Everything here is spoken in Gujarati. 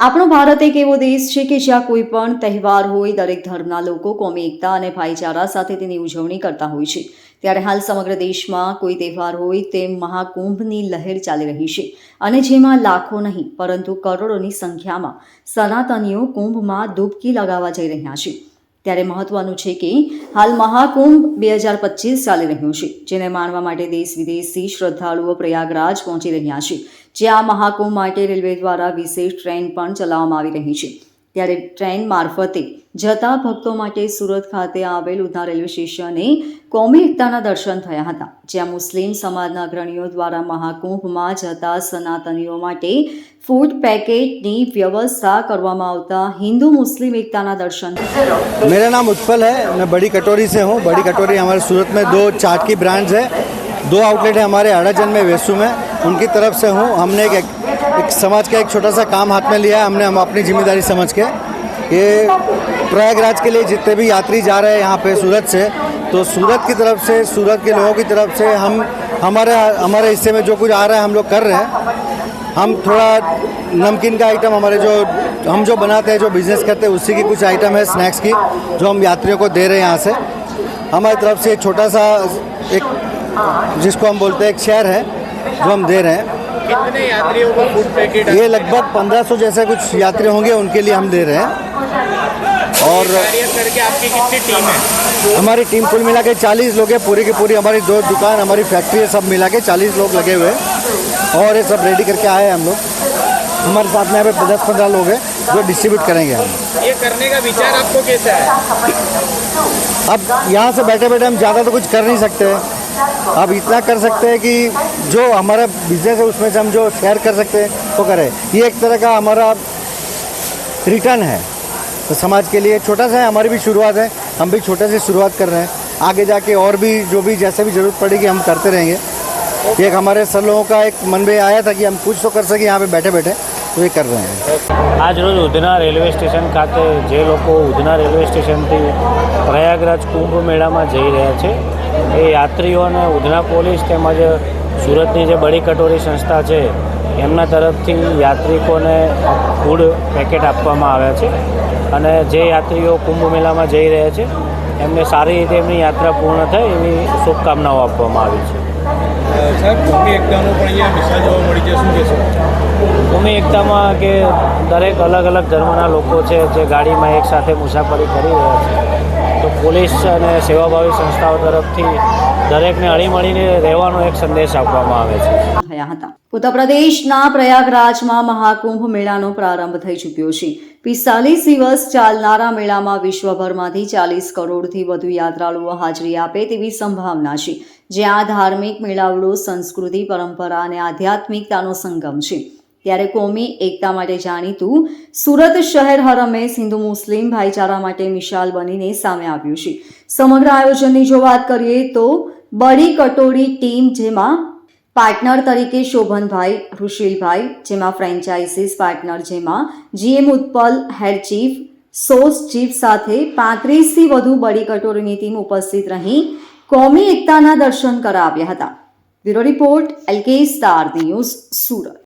આપણો ભારત એક એવો દેશ છે કે જ્યાં કોઈ પણ તહેવાર હોય, દરેક ધર્મના લોકો કોમી એકતા અને ભાઈચારા સાથે તેની ઉજવણી કરતા હોય છે. ત્યારે હાલ સમગ્ર દેશમાં કોઈ તહેવાર હોય તેમ મહાકુંભની લહેર ચાલી રહી છે. અને જેમાં લાખો નહીં, પરંતુ કરોડોની સંખ્યામાં સનાતનીઓ કુંભમાં ડૂબકી લગાવવા જઈ રહ્યા છે. ત્યારે મહત્વનું છે કે હાલ મહાકુંભ બે હજાર પચીસ ચાલી રહ્યું છે, જેને માણવા માટે દેશ વિદેશથી શ્રદ્ધાળુઓ પ્રયાગરાજ પહોંચી રહ્યા છે. જ્યાં આ મહાકુંભ માટે રેલવે દ્વારા વિશેષ ટ્રેન પણ ચલાવવામાં આવી રહી છે ત્યારે ટ્રેન મારફતે જતા ભક્તો માટે સુરત ખાતે આવેલ ઉધના રેલવે સ્ટેશને કોમી એકતાના દર્શન થયા હતા જ્યાં મુસ્લિમ સમાજના અગ્રણીઓ દ્વારા મહાકુંભમાં જતા સનાતનીઓ માટે ફૂડ પેકેટની વ્યવસ્થા કરવામાં આવતા હિન્દુ મુસ્લિમ એકતાના દર્શન मेरा नाम उत्पल है मैं बड़ी कटोरी से हूँ बड़ी कटोरी हमारे सूरत में दो चाट की ब्रांड्स है दो आउटलेट है हमारे अड़ाजन में वेसू में। उनकी तरफ़ से हूँ। हमने एक, एक समाज का एक छोटा सा काम हाथ में लिया है। हमने हम अपनी ज़िम्मेदारी समझ के। ये प्रयागराज के लिए जितने भी यात्री जा रहे हैं यहाँ पे सूरत से तो सूरत की तरफ़ से सूरत के लोगों की तरफ़ से हम हमारे हमारे हिस्से में जो कुछ आ रहा है हम लोग कर रहे हैं। हम थोड़ा नमकीन का आइटम हमारे जो हम जो बनाते हैं जो बिज़नेस करते हैं उसी की कुछ आइटम है स्नैक्स की जो हम यात्रियों को दे रहे हैं यहाँ से। हमारी तरफ़ से छोटा सा एक जिसको हम बोलते हैं एक शेयर है जो हम दे रहे हैं। कितने यात्रियों को फ़ूड पैकेट ये लगभग 1500 जैसे कुछ यात्री होंगे उनके लिए हम दे रहे हैं। और करके आपकी कितनी टीम है? हमारी टीम कुल मिला के चालीस लोग हैं पूरी की पूरी हमारी दो दुकान हमारी फैक्ट्री है सब मिला के चालीस लोग लगे हुए हैं। और ये सब रेडी करके आए हैं हम लोग। हमारे साथ में यहाँ पे दस पंद्रह लोग हैं जो डिस्ट्रीब्यूट करेंगे हम। ये करने का विचार आपको कैसा है? अब यहाँ से बैठे बैठे हम ज़्यादा तो कुछ कर नहीं सकते। अब इतना कर सकते हैं कि जो हमारा बिजनेस है उसमें से हम जो शेयर कर सकते हैं वो करें ये एक तरह का हमारा रिटर्न है तो समाज के लिए छोटा सा है हमारी भी शुरुआत है हम भी छोटे से शुरुआत कर रहे हैं आगे जाके और भी जो भी जैसे भी ज़रूरत पड़ेगी हम करते रहेंगे ये एक हमारे सर लोगों का एक मन में आया था कि हम कुछ तो कर सकें यहाँ पे बैठे बैठे तो ये कर रहे हैं આજ રોજ ઉધના રેલવે સ્ટેશન ખાતે જે લોકો ઉધના રેલવે સ્ટેશનથી પ્રયાગરાજ કુંભ મેળામાં જઈ રહ્યા છે એ યાત્રીઓને ઉધના પોલીસ તેમજ સુરતની જે બડી કટોરી સંસ્થા છે એમના તરફથી યાત્રિકોને ફૂડ પેકેટ આપવામાં આવ્યા છે. અને જે યાત્રીઓ કુંભ મેળામાં જઈ રહ્યા છે એમને સારી રીતે એમની યાત્રા પૂર્ણ થાય એવી શુભકામનાઓ આપવામાં આવી છે. સાહેબ એકતાનો પણ અહીંયા મિસાલ જોવા મળી છે શું કહેશો? ભૂમિ એકતામાં કે દરેક અલગ અલગ ધર્મના લોકો છે જે ગાડીમાં એકસાથે મુસાફરી કરી રહ્યા છે. પોલીસ અને સેવાભાવી સંસ્થાઓ તરફથી દરેકને હળીમળીને રહેવાનો એક સંદેશ આપવામાં આવે છે. ઉત્તર પ્રદેશના પ્રયાગરાજમાં મહાકુંભ મેળાનો પ્રારંભ થઈ ચૂક્યો છે. પિસ્તાલીસ દિવસ ચાલનારા મેળામાં વિશ્વભરમાંથી ચાલીસ કરોડથી વધુ યાત્રાળુઓ હાજરી આપે તેવી સંભાવના છે. જ્યાં ધાર્મિક મેળાવડો, સંસ્કૃતિ પરંપરા અને આધ્યાત્મિકતાનો સંગમ છે. ત્યારે કોમી એકતા માટે જાણીતું સુરત શહેર હરમેશ હિન્દુ મુસ્લિમ ભાઈચારા માટે મિશાલ બનીને સામે આવ્યું છે. સમગ્ર આયોજનની જો વાત કરીએ તો બડી કટોરી ટીમ જેમાં પાર્ટનર તરીકે શોભનભાઈ, ઋષિલભાઈ, જેમાં ફ્રેન્ચાઇઝીસ પાર્ટનર જેમાં GM Utpal, head chef, sous chef સાથે પાંત્રીસથી વધુ બડી કટોરીની ટીમ ઉપસ્થિત રહી કોમી એકતાના દર્શન કરાવ્યા હતા. Bureau report, LK star news Surat.